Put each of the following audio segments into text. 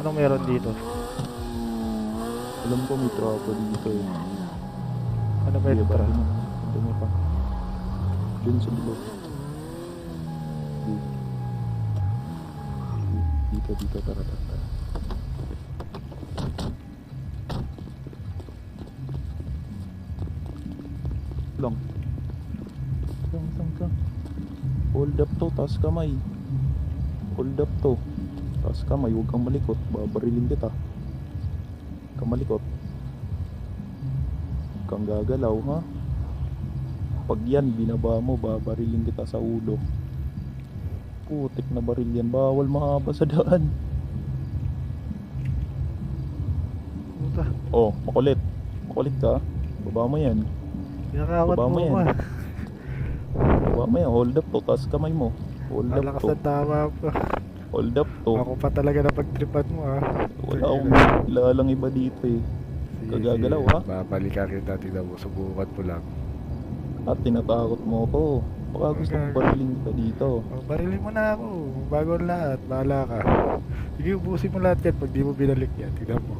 Anong meron dito? Alam ko may tropa dito eh. Ano ba ito? ba? Dumi pa. Dun sa bilog. Dito. Dito, dito, tara, tara, tara. Lang, lang, lang. Hold up to, taas kamay. Hold up to. Taas kamay, huwag kang malikot. Babarilin kita. Huwag kang malikot. Huwag kang gagalaw, ha? Pag yan, binaba mo, babarilin kita sa ulo. Putik na baril yan. Bawal mahaba sa daan. Puta. Oh, makulit. Makulit ka. Baba mo yan. Pinakawat Baba mo mo yan. ka. Baba mo yan. Hold up to. Taas kamay mo. Hold Ang up to. ng tama ko. Hold up to. Ako pa talaga na pagtripan mo ah. Wala akong kilalang iba dito eh. Sige, Kagagalaw, sige. ha? Babalikan kita, tignan mo. Subukan mo lang. At tinatakot mo ko. Baka gusto mong barilin kita dito. Oh, barilin mo na ako. Bago ang lahat. Bahala ka. Sige, ubusin mo lahat yan pag di mo binalik yan. Tignan mo.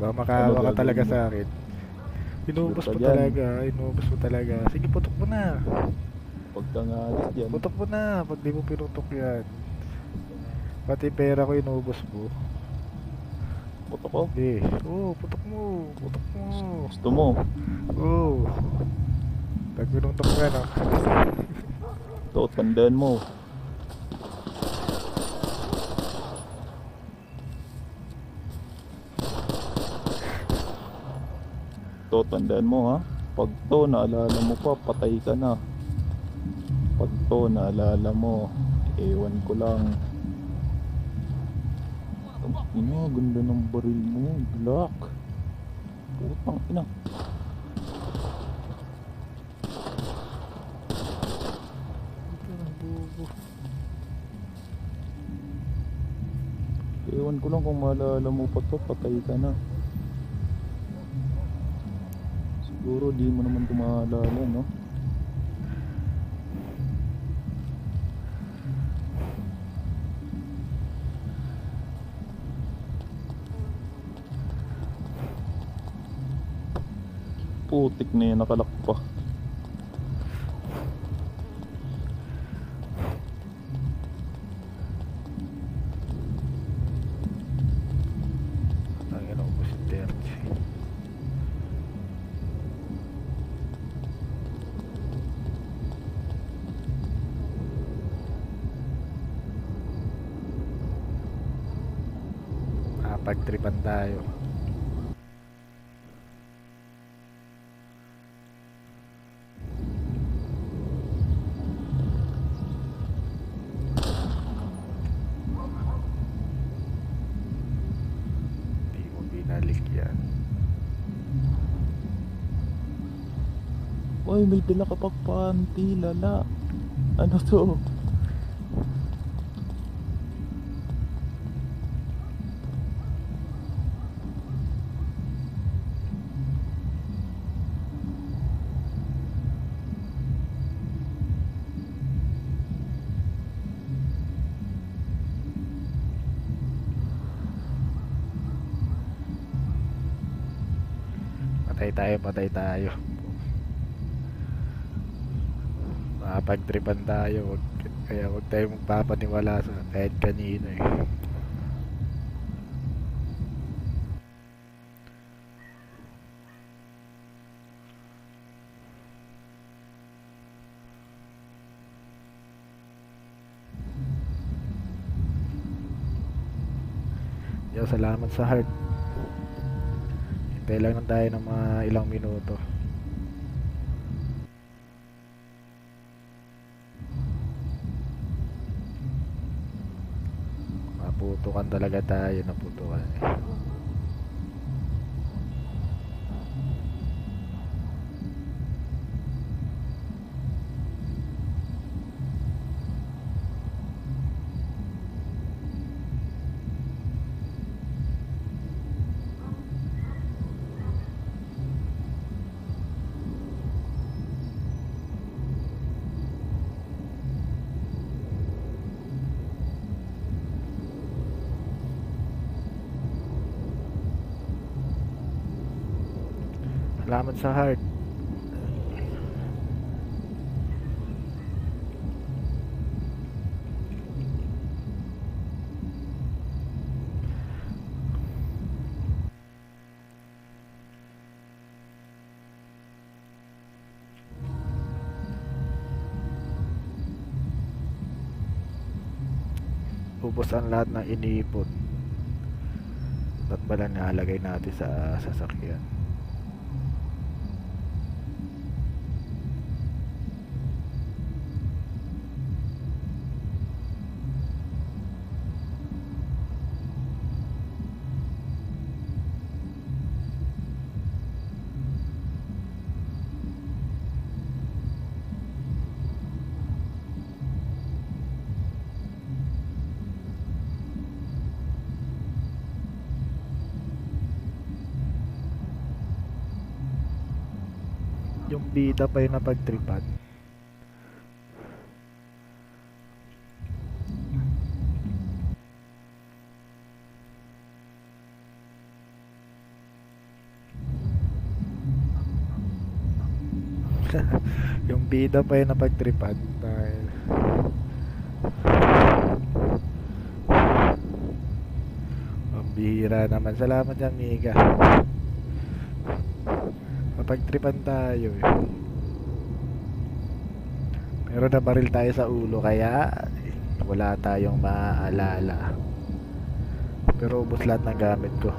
Baka Ano ka talaga sa akin. Inubos Sure mo ka talaga. Inubos mo talaga. Sige, putok mo na. Pagka nga alis dyan. Putok mo na. Pag di mo pinutok yan. Pati pera ko inubos mo. Putok ko. Eh, oo, putok mo. Putok mo. Gusto mo. Oo. Pag pinutok mo yan ah. Ito, tandaan mo. Ito, tandaan mo ha. Pag to, naalala mo pa, patay ka na. Pag to, naalala mo, ewan ko lang. Ang ina, ganda ng baril mo. Black. Putang ina. Ewan ko lang kung maalala mo pa to, patay ka na. Siguro di mo naman ito maalala, no? Putik na yan, nakalak pa. Ang ina ubos yung 30. Pagtripan tayo. Di mo binalik yan. Uy, may dala ka pang panty, lala. Ano to? Patay tayo, patay tayo. Makapagtripan tayo. Wag, kaya huwag tayo magpapaniwala sa kahit kanino eh. Yo, salamat sa heart. Hintay lang tayo ng mga ilang minuto. Maputukan talaga tayo, naputukan eh. Salamat sa heart. ubos ang lahat ng iniipon ba't pala nakalagay natin sa sasakyan yung bida pa yung napagtripan? Yung bida pa yung napagtripan dahil ang bihira naman. Salamat amiga Mapagtripan tayo eh. Pero nabaril tayo sa ulo kaya wala tayong maaalala. Pero ubos lahat ng gamit ko.